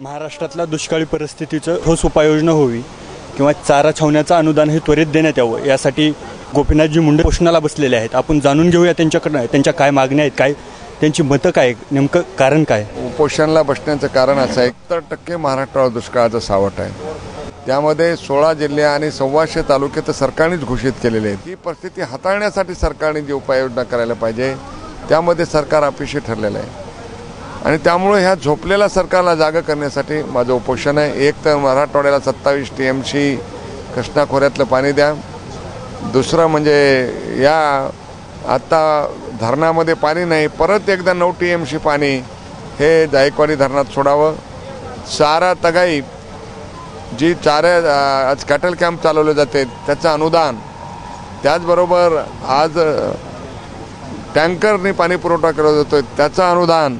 महाराष्ट्रातल्या दुष्काळी परिस्थितीचं ठोस उपाययोजना होवी किंवा चारा छावण्याचं अनुदान हे त्वरित देण्यात यावं यासाठी गोपीनाथजी मुंडे पोषणाला बसलेले आहेत. आपण जाणून घेऊया त्यांच्याकडनं त्यांच्या काय मागण्या आहेत काय त्यांची मतं काय नेमकं कारण काय? उपोषणाला बसण्याचं कारण असं आहे टक्के महाराष्ट्रावर दुष्काळाचं सावट आहे. त्यामध्ये सोळा जिल्हे आणि सव्वाशे तालुके तर सरकारनेच घोषित केलेले आहेत. ही परिस्थिती हाताळण्यासाठी सरकारने जी उपाययोजना करायला पाहिजे त्यामध्ये सरकार अपयशी ठरलेलं आहे. आणि त्यामुळे ह्या झोपलेल्या सरकारला जागा करण्यासाठी माझं उपोषण आहे. एक तर मराठवाड्याला सत्तावीस टी एम सी कृष्णा खोऱ्यातलं पाणी द्या. दुसरं म्हणजे या आत्ता धरणामध्ये पाणी नाही परत एकदा नऊ टी एम सी पाणी हे जायकवाडी धरणात सोडावं. चारा तगाई जी चाऱ्या आज कॅटल कॅम्प चालवले जाते त्याचं अनुदान. त्याचबरोबर आज टँकरनी टँकरने पाणी पुरवठा केला जातो त्याचं अनुदान.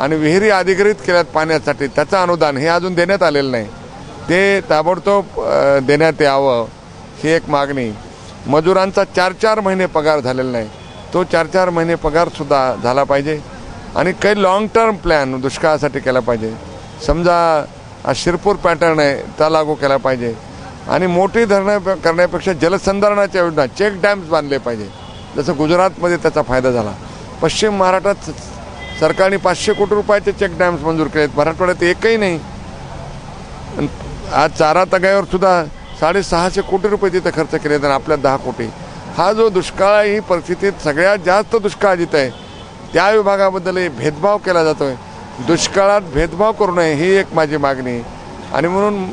आणि विहिरी अधिग्रहित केल्यात पाण्यासाठी. त्याचं अनुदान हे अजून देण्यात आलेलं नाही. ते ताबडतोब देण्यात यावं ही एक मागणी. मजुरांचा चार चार महिने पगार झालेला नाही. तो चार चार महिने पगारसुद्धा झाला पाहिजे आणि काही लाँग टर्म प्लॅन दुष्काळासाठी केला पाहिजे. समजा शिरपूर पॅटर्न आहे त्या लागू केला पाहिजे. आणि मोठी धरणं करण्यापेक्षा जलसंधारणाच्या योजना चेक डॅम्स बांधले पाहिजे. जसं गुजरातमध्ये त्याचा फायदा झाला. पश्चिम महाराष्ट्रात सरकारने पाचशे कोटी रुपयाचे चेक डॅम्स मंजूर केलेत. मराठवाड्यात एकही नाही. आज चारा तगाईवर सुद्धा साडेसहाशे कोटी रुपये तिथे खर्च केले आणि आपल्या दहा कोटी. हा जो दुष्काळ आहे ही परिस्थितीत सगळ्यात जास्त दुष्काळ जिथं आहे त्या विभागाबद्दल भेदभाव केला जातो आहे दुष्काळात भेदभाव करू नये ही एक माझी मागणी आणि म्हणून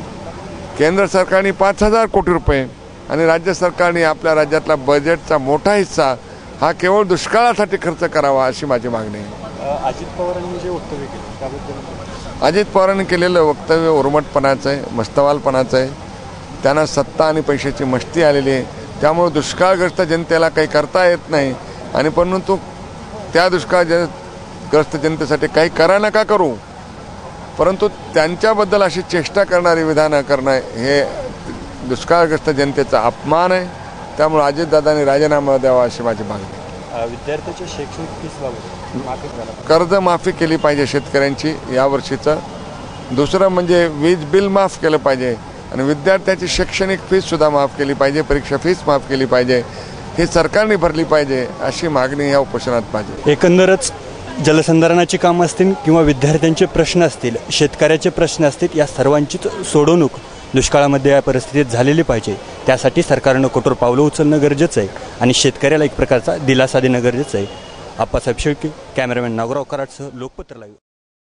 केंद्र सरकारने पाच हजार कोटी रुपये आणि राज्य सरकारने आपल्या राज्यातला बजेटचा मोठा हिस्सा हा केवळ दुष्काळासाठी खर्च करावा अशी माझी मागणी आहे. अजित पवारांनी जे वक्तव्य केलं त्याबद्दल अजित पवारांनी केलेलं वक्तव्य उर्मटपणाचं आहे मस्तवालपणाचं आहे. त्यांना सत्ता आणि पैशाची मस्ती आलेली आहे. त्यामुळे दुष्काळग्रस्त जनतेला काही करता येत नाही. आणि परंतु त्या दुष्काळ जन ग्रस्त जनतेसाठी काही करा नका करू. परंतु त्यांच्याबद्दल अशी चेष्टा करणारी विधानं करणं हे दुष्काळग्रस्त जनतेचा अपमान आहे. त्यामुळे अजितदादांनी राजीनामा द्यावा अशी माझी मागणी विद्यार्थ्याच्या शैक्षणिक फीसबाबत माफी कर्जमाफी केली पाहिजे शेतकऱ्यांची यावर्षीचं दुसरं म्हणजे वीज बिल माफ केलं पाहिजे आणि विद्यार्थ्याची शैक्षणिक फीससुद्धा माफ केली पाहिजे परीक्षा फीस माफ केली पाहिजे. हे सरकारने भरली पाहिजे अशी मागणी या उपोषणात पाहिजे एकंदरच जलसंधारणाची कामं असतील किंवा विद्यार्थ्यांचे प्रश्न असतील शेतकऱ्याचे प्रश्न असतील या सर्वांचीच सोडवणूक दुष्काळामध्ये या परिस्थितीत झालेली पाहिजे. त्यासाठी सरकारनं कठोर पावलं उचलणं गरजेचं आहे आणि शेतकऱ्याला एक प्रकारचा दिलासा देणं गरजेचं आहे. आप्पासाहेब शेळके कॅमेरामॅन नागराव कराडसह लोकपत्र लाईव्ह.